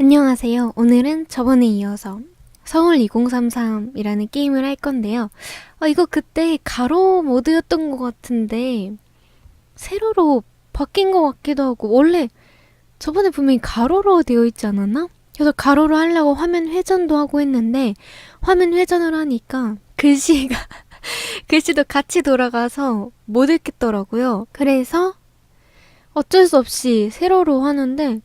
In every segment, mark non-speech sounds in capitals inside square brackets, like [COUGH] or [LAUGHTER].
안녕하세요. 오늘은 저번에 이어서 서울 2033이라는 게임을 할 건데요. 어, 이거 그때 가로 모드였던 것 같은데 세로로 바뀐 것 같기도 하고 원래 저번에 분명히 가로로 되어 있지 않았나? 그래서 가로로 하려고 화면 회전도 하고 했는데 화면 회전을 하니까 글씨가 [LAUGHS] 글씨도 같이 돌아가서 못 읽겠더라고요. 그래서 어쩔 수 없이 세로로 하는데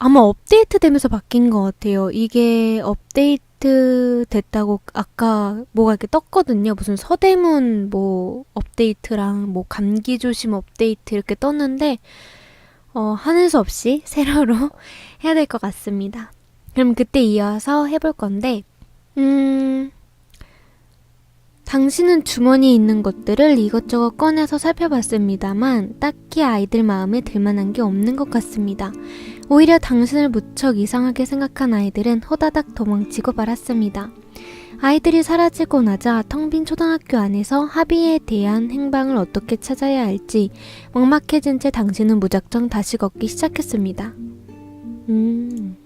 아마 업데이트 되면서 바뀐 것 같아요. 이게 업데이트 됐다고 아까 뭐가 이렇게 떴거든요. 무슨 서대문 뭐 업데이트랑 뭐 감기 조심 업데이트 이렇게 떴는데 어, 하는 수 없이 [LAUGHS] 세로로 해야 될 것 같습니다. 그럼 그때 이어서 해볼 건데, 음, 당신은 주머니에 있는 것들을 이것저것 꺼내서 살펴봤습니다만 딱히 아이들 마음에 들만한 게 없는 것 같습니다. 오히려 당신을 무척 이상하게 생각한 아이들은 호다닥 도망치고 말았습니다. 아이들이 사라지고 나자 텅 빈 초등학교 안에서 합의에 대한 행방을 어떻게 찾아야 할지 막막해진 채 당신은 무작정 다시 걷기 시작했습니다. 음.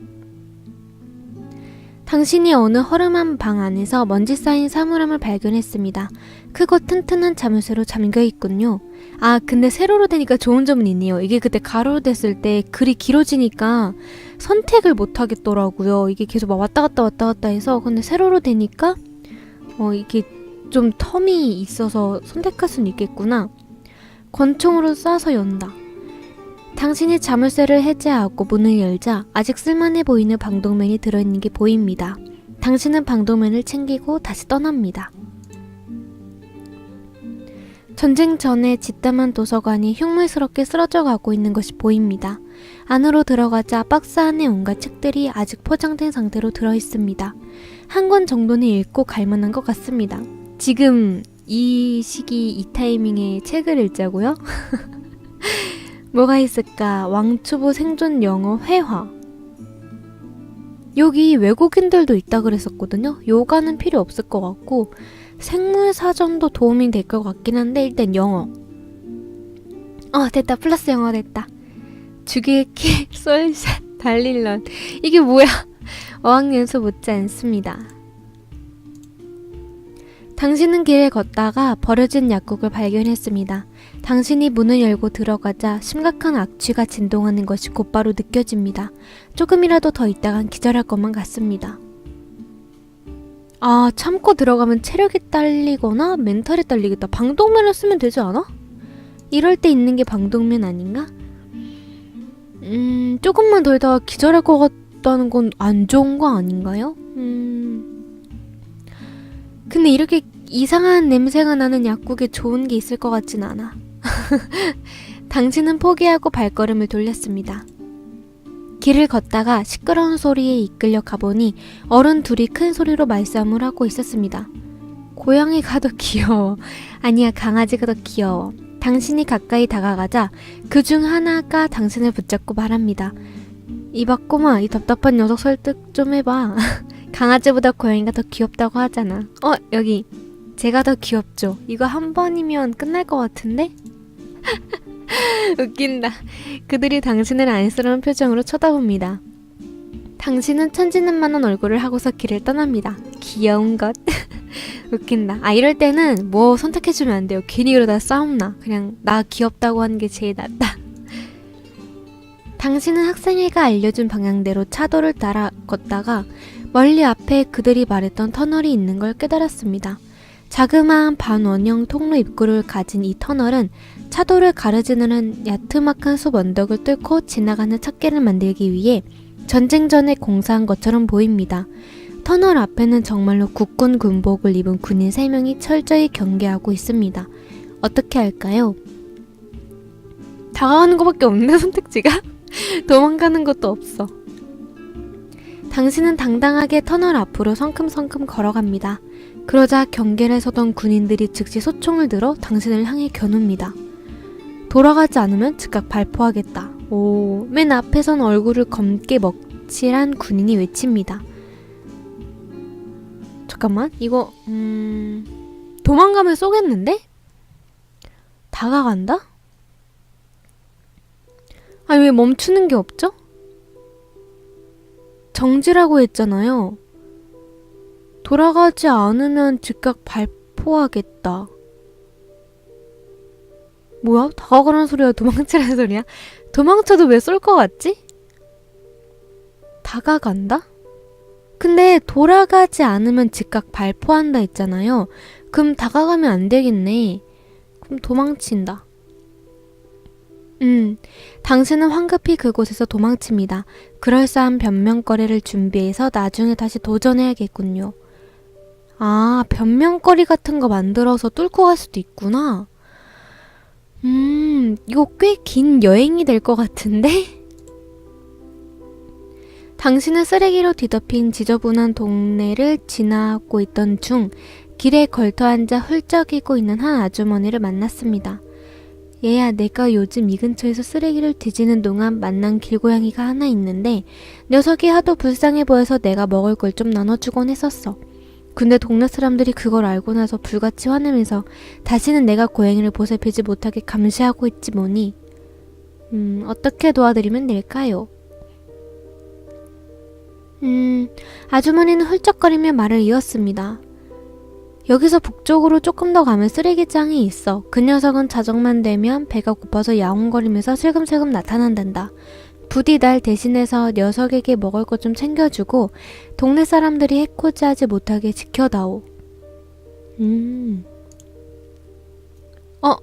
당신이 어느 허름한 방 안에서 먼지 쌓인 사물함을 발견했습니다. 크고 튼튼한 자물쇠로 잠겨 있군요. 아, 근데 세로로 되니까 좋은 점은 있네요. 이게 그때 가로로 됐을 때 글이 길어지니까 선택을 못 하겠더라고요. 이게 계속 막 왔다 갔다 왔다 갔다 해서. 근데 세로로 되니까 어, 이게 좀 텀이 있어서 선택할 수는 있겠구나. 권총으로 쏴서 연다. 당신이 자물쇠를 해제하고 문을 열자 아직 쓸만해 보이는 방독면이 들어있는 게 보입니다. 당신은 방독면을 챙기고 다시 떠납니다. 전쟁 전에 짓담한 도서관이 흉물스럽게 쓰러져 가고 있는 것이 보입니다. 안으로 들어가자 박스 안에 온갖 책들이 아직 포장된 상태로 들어 있습니다. 한 권 정도는 읽고 갈 만한 것 같습니다. 지금 이 시기 이 타이밍에 책을 읽자고요? [LAUGHS] 뭐가 있을까? 왕초보 생존 영어 회화. 여기 외국인들도 있다 그랬었거든요. 요가는 필요 없을 것 같고 생물 사전도 도움이 될 것 같긴 한데 일단 영어. 어 됐다 플러스 영어 됐다. 주길키 [LAUGHS] 솔샷 달릴런 이게 뭐야? 어학연수 못지 않습니다. 당신은 길을 걷다가 버려진 약국을 발견했습니다. 당신이 문을 열고 들어가자 심각한 악취가 진동하는 것이 곧바로 느껴집니다. 조금이라도 더 있다간 기절할 것만 같습니다. 아, 참고 들어가면 체력이 딸리거나 멘탈이 딸리겠다. 방독면을 쓰면 되지 않아? 이럴 때 있는 게 방독면 아닌가? 음, 조금만 더 있다가 기절할 것 같다는 건 안 좋은 거 아닌가요? 음. 근데 이렇게 이상한 냄새가 나는 약국에 좋은 게 있을 것 같진 않아. [LAUGHS] 당신은 포기하고 발걸음을 돌렸습니다. 길을 걷다가 시끄러운 소리에 이끌려 가보니 어른 둘이 큰 소리로 말싸움을 하고 있었습니다. 고양이가 더 귀여워. 아니야, 강아지가 더 귀여워. 당신이 가까이 다가가자 그 중 하나가 당신을 붙잡고 말합니다. 이봐 꼬마, 이 답답한 녀석 설득 좀 해봐. [LAUGHS] 강아지보다 고양이가 더 귀엽다고 하잖아. 어, 여기. 제가 더 귀엽죠? 이거 한 번이면 끝날 것 같은데? [LAUGHS] 웃긴다. 그들이 당신을 안쓰러운 표정으로 쳐다봅니다. 당신은 천지는만한 얼굴을 하고서 길을 떠납니다. 귀여운 것. [LAUGHS] 웃긴다. 아, 이럴 때는 뭐 선택해주면 안 돼요. 괜히 이러다 싸움나. 그냥 나 귀엽다고 하는 게 제일 낫다. [LAUGHS] 당신은 학생회가 알려준 방향대로 차도를 따라 걷다가 멀리 앞에 그들이 말했던 터널이 있는 걸 깨달았습니다. 자그마한 반원형 통로 입구를 가진 이 터널은 차도를 가르지는 야트막한 숲 언덕을 뚫고 지나가는 찾기를 만들기 위해 전쟁 전에 공사한 것처럼 보입니다. 터널 앞에는 정말로 국군 군복을 입은 군인 3명이 철저히 경계하고 있습니다. 어떻게 할까요? 다가가는 것밖에 없네 [LAUGHS] 선택지가? 도망가는 것도 없어. 당신은 당당하게 터널 앞으로 성큼성큼 걸어갑니다. 그러자 경계를 서던 군인들이 즉시 소총을 들어 당신을 향해 겨눕니다. 돌아가지 않으면 즉각 발포하겠다. 오, 맨 앞에선 얼굴을 검게 먹칠한 군인이 외칩니다. 잠깐만, 이거, 음, 도망가면 쏘겠는데? 다가간다? 아니, 왜 멈추는 게 없죠? 정지라고 했잖아요. 돌아가지 않으면 즉각 발포하겠다. 뭐야? 다가가는 소리야? 도망치라는 소리야? 도망쳐도 왜 쏠 것 같지? 다가간다? 근데 돌아가지 않으면 즉각 발포한다 했잖아요. 그럼 다가가면 안 되겠네. 그럼 도망친다. 음, 당신은 황급히 그곳에서 도망칩니다. 그럴싸한 변명거리를 준비해서 나중에 다시 도전해야겠군요. 아, 변명거리 같은 거 만들어서 뚫고 갈 수도 있구나. 음, 이거 꽤 긴 여행이 될 것 같은데? [LAUGHS] 당신은 쓰레기로 뒤덮인 지저분한 동네를 지나고 있던 중 길에 걸터 앉아 훌쩍이고 있는 한 아주머니를 만났습니다. 얘야, 내가 요즘 이 근처에서 쓰레기를 뒤지는 동안 만난 길고양이가 하나 있는데 녀석이 하도 불쌍해 보여서 내가 먹을 걸 좀 나눠주곤 했었어. 근데 동네 사람들이 그걸 알고 나서 불같이 화내면서 다시는 내가 고양이를 보살피지 못하게 감시하고 있지 뭐니. 음, 어떻게 도와드리면 될까요? 음, 아주머니는 훌쩍거리며 말을 이었습니다. 여기서 북쪽으로 조금 더 가면 쓰레기장이 있어. 그 녀석은 자정만 되면 배가 고파서 야옹거리면서 슬금슬금 나타난단다. 부디 날 대신해서 녀석에게 먹을 것 좀 챙겨주고 동네 사람들이 해코지하지 못하게 지켜다오. 음. 어.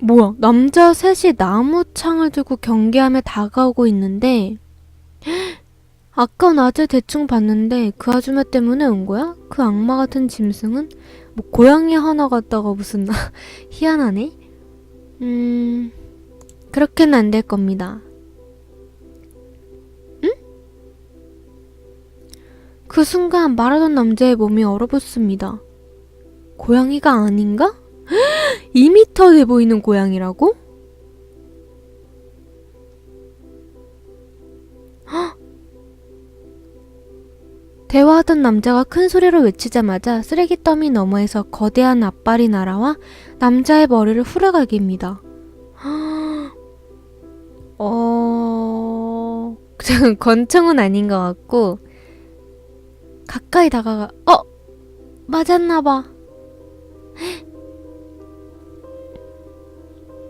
뭐야? 남자 셋이 나무 창을 들고 경계하며 다가오고 있는데 [GASPS] 아까 낮에 대충 봤는데 그 아줌마 때문에 온 거야? 그 악마 같은 짐승은? 뭐 고양이 하나 갖다가 무슨 [LAUGHS] 희한하네? 음... 그렇게는 안 될 겁니다. 응? 그 순간 말하던 남자의 몸이 얼어붙습니다. 고양이가 아닌가? [GASPS] 2미터 돼 보이는 고양이라고? 대화하던 남자가 큰 소리로 외치자마자 쓰레기 더미 너머에서 거대한 앞발이 날아와 남자의 머리를 후려갈깁니다. [GASPS] 어... 권총은 아닌 것 같고 가까이 다가가 어! 맞았나봐.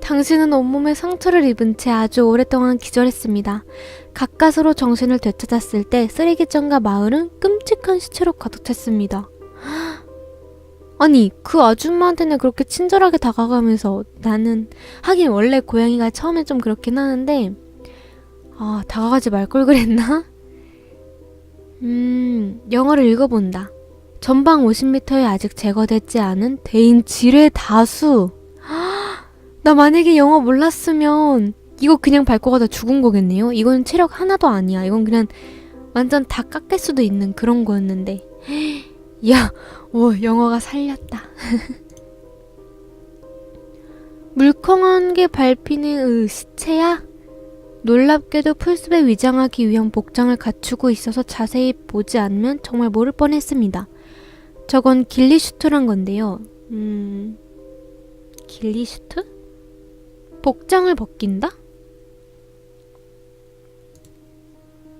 당신은 온몸에 상처를 입은 채 아주 오랫동안 기절했습니다. 가까스로 정신을 되찾았을 때 쓰레기장과 마을은 끔찍한 시체로 가득 찼습니다. [GASPS] 아니, 그 아줌마한테는 그렇게 친절하게 다가가면서 나는, 하긴 원래 고양이가 처음에 좀 그렇긴 하는데, 아, 다가가지 말 걸 그랬나? 음, 영어를 읽어본다. 전방 50m에 아직 제거되지 않은 대인 지뢰 다수. 나 만약에 영어 몰랐으면 이거 그냥 밟고 가다 죽은 거겠네요. 이건 체력 하나도 아니야. 이건 그냥 완전 다 깎일 수도 있는 그런 거였는데. [GASPS] 야, 오, 영어가 살렸다. [LAUGHS] 물컹한 게 밟히는 으, 시체야? 놀랍게도 풀숲에 위장하기 위한 복장을 갖추고 있어서 자세히 보지 않으면 정말 모를 뻔했습니다. 저건 길리슈트란 건데요. 음, 길리슈트? 복장을 벗긴다?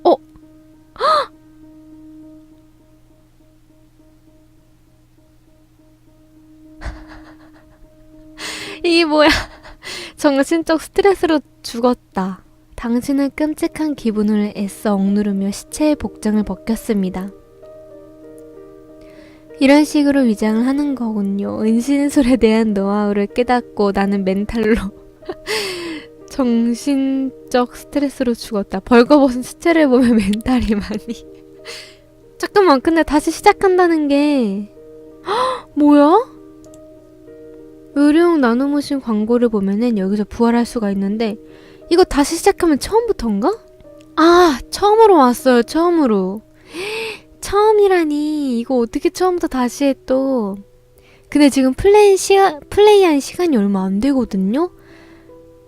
어? [LAUGHS] 이게 뭐야? 정신적 스트레스로 죽었다. 당신은 끔찍한 기분을 애써 억누르며 시체의 복장을 벗겼습니다. 이런 식으로 위장을 하는 거군요. 은신술에 대한 노하우를 깨닫고 나는 멘탈로 정신적 스트레스로 죽었다. 벌거벗은 시체를 보면 [LAUGHS] 멘탈이 많이. 잠깐만, 근데 다시 시작한다는 게 헉, 뭐야? 의료용 나노머신 광고를 보면은 여기서 부활할 수가 있는데 이거 다시 시작하면 처음부터인가? 아, 처음으로 왔어요. 처음으로. 처음이라니 이거 어떻게 처음부터 다시 해 또. 근데 지금 플레이한 시간이 얼마 안 되거든요.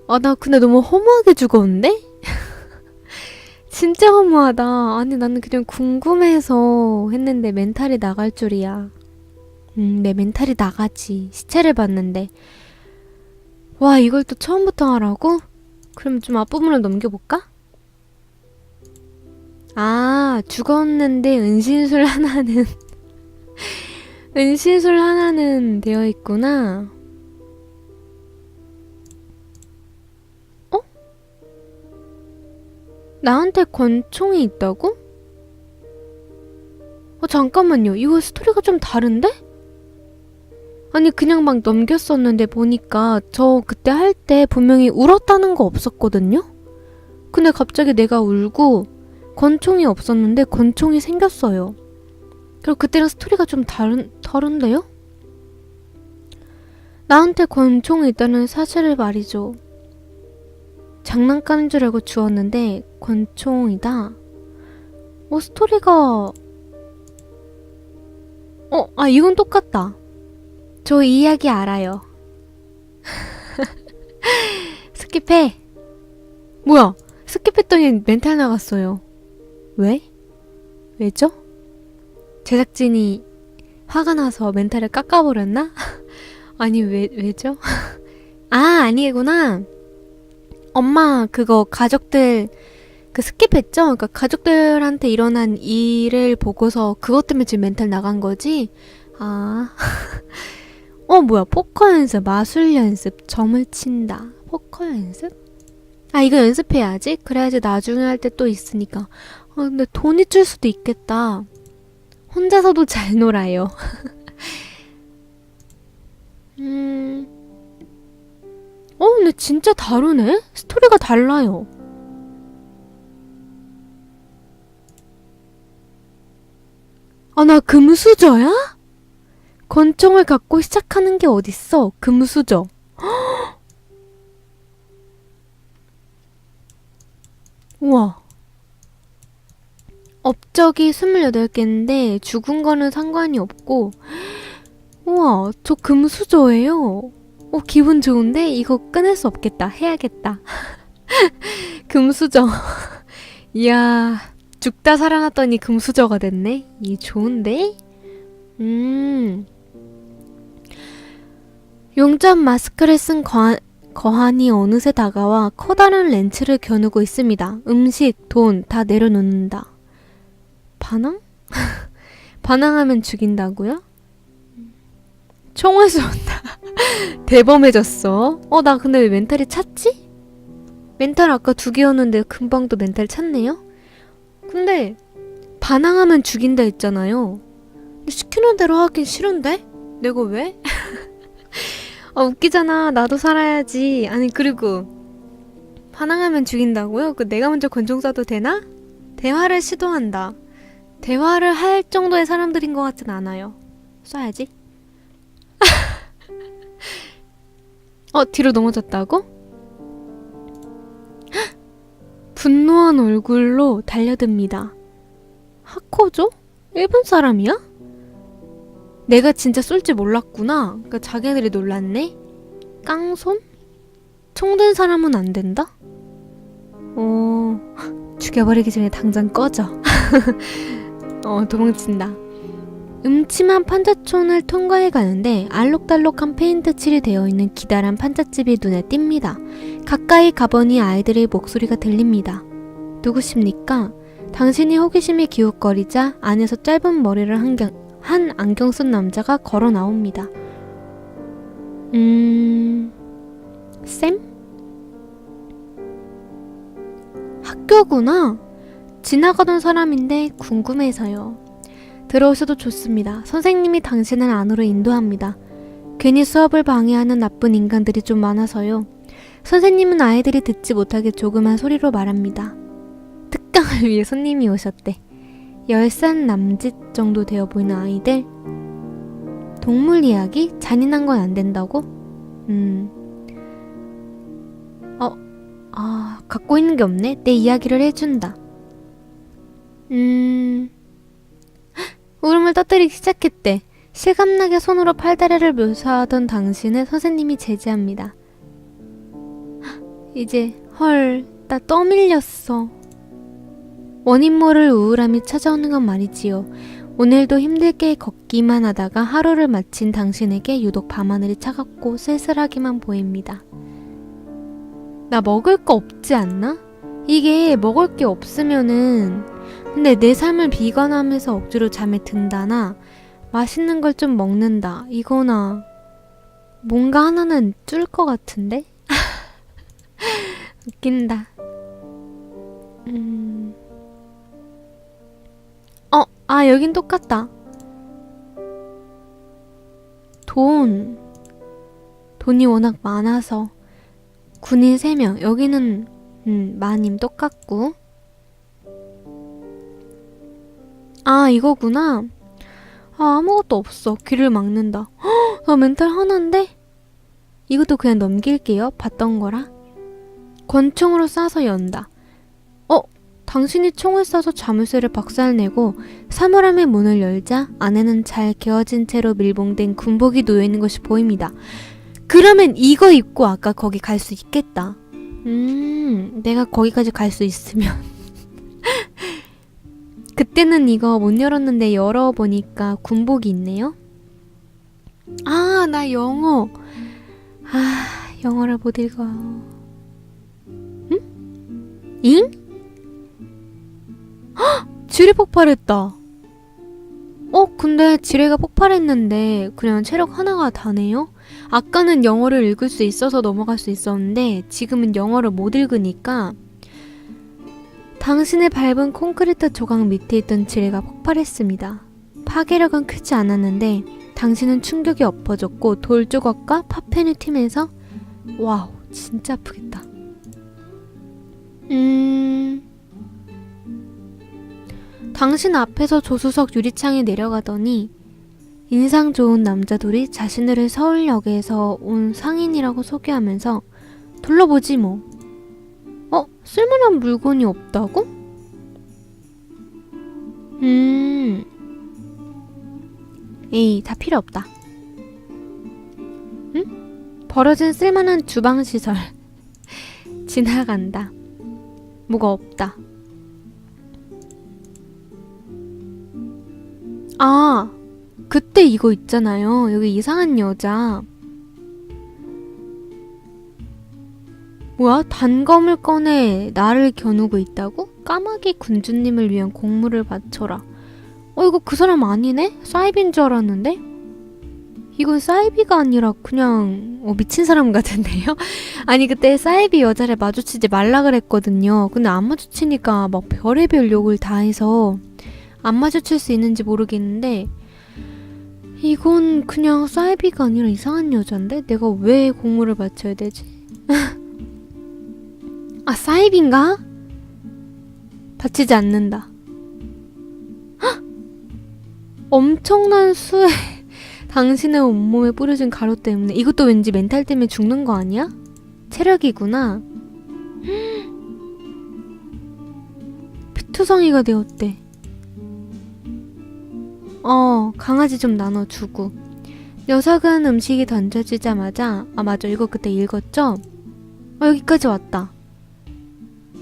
아, 나 근데 너무 허무하게 죽었는데? [LAUGHS] 진짜 허무하다. 아니, 나는 그냥 궁금해서 했는데 멘탈이 나갈 줄이야. 음, 내 멘탈이 나가지. 시체를 봤는데. 와, 이걸 또 처음부터 하라고? 그럼 좀 앞부분을 넘겨볼까? 아, 죽었는데 은신술 하나는 [LAUGHS] 은신술 하나는 되어 있구나. 나한테 권총이 있다고? 어, 잠깐만요. 이거 스토리가 좀 다른데? 아니, 그냥 막 넘겼었는데 보니까 저 그때 할 때 분명히 울었다는 거 없었거든요? 근데 갑자기 내가 울고 권총이 없었는데 권총이 생겼어요. 그리고 그때랑 스토리가 좀 다른, 다른데요? 나한테 권총이 있다는 사실을 말이죠. 장난감인 줄 알고 주웠는데 권총이다. 어, 스토리가... 어, 아, 이건 똑같다. 저이 이야기 알아요. [LAUGHS] 스킵해. 뭐야? 스킵했더니 멘탈 나갔어요. 왜? 왜죠? 제작진이 화가 나서 멘탈을 깎아버렸나? [LAUGHS] 아니, 왜, 왜죠? [LAUGHS] 아, 아니구나. 엄마, 그거 가족들, 그 스킵했죠? 그러니까 가족들한테 일어난 일을 보고서 그것 때문에 지금 멘탈 나간 거지? 아. [LAUGHS] 어, 뭐야. 포커 연습, 마술 연습, 점을 친다. 포커 연습? 아, 이거 연습해야지. 그래야지 나중에 할 때 또 있으니까. 아, 근데 돈이 줄 수도 있겠다. 혼자서도 잘 놀아요. [LAUGHS] 음. 어, 근데 진짜 다르네? 스토리가 달라요. 아, 나 금수저야? 권총을 갖고 시작하는 게 어딨어? 금수저. [GASPS] 우와. 업적이 28개인데 죽은 거는 상관이 없고 [GASPS] 우와 저 금수저예요 어 기분 좋은데? 이거 끊을 수 없겠다. 해야겠다. [LAUGHS] 금수저. [LAUGHS] 이야 죽다 살아났더니 금수저가 됐네? 이 좋은데? 음. 용접 마스크를 쓴 거한, 거한이 어느새 다가와 커다란 렌치를 겨누고 있습니다. 음식 돈 다 내려놓는다. 반항? [LAUGHS] 반항하면 죽인다고요? 총을 쏜다. [LAUGHS] 대범해졌어. 어, 나 근데 왜 멘탈이 찼지? 멘탈 아까 두 개였는데 금방 또 멘탈 찼네요? 근데 반항하면 죽인다 했잖아요. 시키는 대로 하긴 싫은데? 내가 왜? [LAUGHS] 아, 웃기잖아. 나도 살아야지. 아니, 그리고 반항하면 죽인다고요? 그 내가 먼저 권총 쏴도 되나? 대화를 시도한다. 대화를 할 정도의 사람들인 것 같진 않아요. 쏴야지. 어, 뒤로 넘어졌다고? [GASPS] 분노한 얼굴로 달려듭니다. 하코죠? 일본 사람이야? 내가 진짜 쏠지 몰랐구나. 그러니까 자기네들이 놀랐네. 깡손? 총든 사람은 안 된다? 어, [GASPS] 죽여버리기 전에 당장 꺼져. [LAUGHS] 어, 도망친다. 음침한 판자촌을 통과해 가는데 알록달록한 페인트 칠이 되어 있는 기다란 판잣집이 눈에 띕니다. 가까이 가보니 아이들의 목소리가 들립니다. 누구십니까? 당신이 호기심이 기웃거리자 안에서 짧은 머리를 한, 경, 한 안경 쓴 남자가 걸어 나옵니다. 음... 쌤? 학교구나. 지나가던 사람인데 궁금해서요. 들어오셔도 좋습니다. 선생님이 당신을 안으로 인도합니다. 괜히 수업을 방해하는 나쁜 인간들이 좀 많아서요. 선생님은 아이들이 듣지 못하게 조그만 소리로 말합니다. 특강을 위해 손님이 오셨대. 10살 남짓 정도 되어 보이는 아이들. 동물 이야기? 잔인한 건 안 된다고? 음. 어, 아, 갖고 있는 게 없네? 내 이야기를 해준다. 음... 울음을 떠뜨리기 시작했대. 실감나게 손으로 팔다리를 묘사하던 당신을 선생님이 제지합니다. 이제 헐, 나 떠밀렸어. 원인 모를 우울함이 찾아오는 건 말이지요. 오늘도 힘들게 걷기만 하다가 하루를 마친 당신에게 유독 밤하늘이 차갑고 쓸쓸하기만 보입니다. 나 먹을 거 없지 않나? 이게 먹을 게 없으면은 근데 내 삶을 비관하면서 억지로 잠에 든다나 맛있는 걸 좀 먹는다 이거나 뭔가 하나는 줄 것 같은데? [LAUGHS] 웃긴다. 음. 어, 아, 여긴 똑같다. 돈. 돈이 워낙 많아서. 군인 3명. 여기는, 음, 마님 똑같고. 아, 이거구나. 아, 아무것도 없어. 귀를 막는다. 헉, 나 멘탈 하나인데? 이것도 그냥 넘길게요. 봤던 거라. 권총으로 쏴서 연다. 어? 당신이 총을 쏴서 자물쇠를 박살내고 사물함의 문을 열자 안에는 잘 개어진 채로 밀봉된 군복이 놓여있는 것이 보입니다. 그러면 이거 입고 아까 거기 갈 수 있겠다. 음, 내가 거기까지 갈 수 있으면. 그때는 이거 못 열었는데 열어보니까 군복이 있네요. 아, 나 영어. 아, 영어를 못 읽어요. 응? 잉? 헉! 지뢰 폭발했다. 어, 근데 지뢰가 폭발했는데 그냥 체력 하나가 다네요? 아까는 영어를 읽을 수 있어서 넘어갈 수 있었는데 지금은 영어를 못 읽으니까 당신의 밟은 콘크리트 조각 밑에 있던 지뢰가 폭발했습니다. 파괴력은 크지 않았는데 당신은 충격이 엎어졌고 돌 조각과 파편을 튀면서 와우 진짜 아프겠다. 음... 당신 앞에서 조수석 유리창에 내려가더니 인상 좋은 남자 둘이 자신들을 서울역에서 온 상인이라고 소개하면서 둘러보지 뭐. 어? 쓸만한 물건이 없다고? 음... 에이, 다 필요 없다. 응? 버려진 쓸만한 주방시설. [LAUGHS] 지나간다. 뭐가 없다. 아, 그때 이거 있잖아요. 여기 이상한 여자. 뭐야? 단검을 꺼내 나를 겨누고 있다고? 까마귀 군주님을 위한 공물을 바쳐라. 어, 이거 그 사람 아니네? 사이비인 줄 알았는데? 이건 사이비가 아니라 그냥 어, 미친 사람 같은데요? [LAUGHS] 아니 그때 사이비 여자를 마주치지 말라 그랬거든요. 근데 안 마주치니까 막 별의별 욕을 다 해서 안 마주칠 수 있는지 모르겠는데 이건 그냥 사이비가 아니라 이상한 여잔데? 내가 왜 공물을 바쳐야 되지? [LAUGHS] 아 사이비인가? 다치지 않는다. 헉! 엄청난 수의 [LAUGHS] 당신의 온몸에 뿌려진 가루 때문에 이것도 왠지 멘탈 때문에 죽는 거 아니야? 체력이구나. 피투성이가 되었대. 어, 강아지 좀 나눠주고. 녀석은 음식이 던져지자마자, 아, 맞아. 이거 그때 읽었죠? 어, 여기까지 왔다.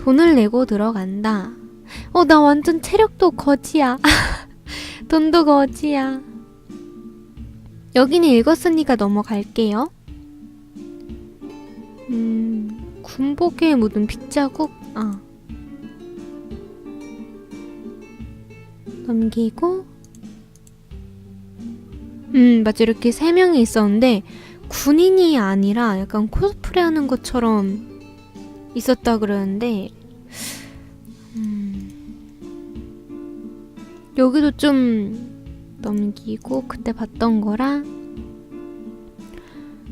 돈을 내고 들어간다. 어, 나 완전 체력도 거지야. [LAUGHS] 돈도 거지야. 여기는 읽었으니까 넘어갈게요. 음, 군복에 묻은 핏자국? 아. 넘기고. 음, 맞아. 이렇게 세 명이 있었는데, 군인이 아니라 약간 코스프레 하는 것처럼 있었다 그러는데, 음, 여기도 좀 넘기고 그때 봤던 거랑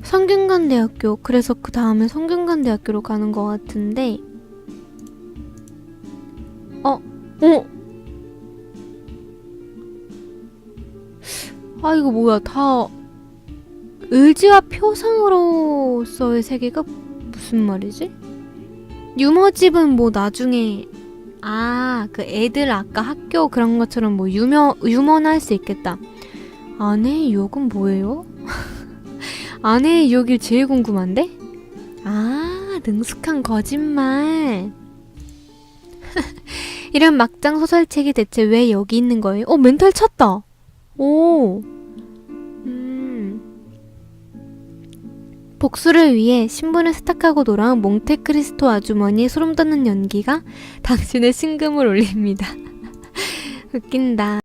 성균관대학교 그래서 그 다음에 성균관대학교로 가는 것 같은데 어? 어? 아 이거 뭐야 다 의지와 표상으로서의 세계가 무슨 말이지? 유머집은 뭐 나중에 아, 그 애들 아까 학교 그런 것처럼 뭐 유머, 유머나 할 수 있겠다. 아내의 유혹은 뭐예요? [LAUGHS] 아내의 유혹이 제일 궁금한데? 아, 능숙한 거짓말. [LAUGHS] 이런 막장 소설책이 대체 왜 여기 있는 거예요? 어, 멘탈 찼다. 오. 복수를 위해 신분을 세탁하고 돌아온 몽테크리스토 아주머니의 소름 돋는 연기가 [LAUGHS] 당신의 심금을 울립니다. [LAUGHS] 웃긴다.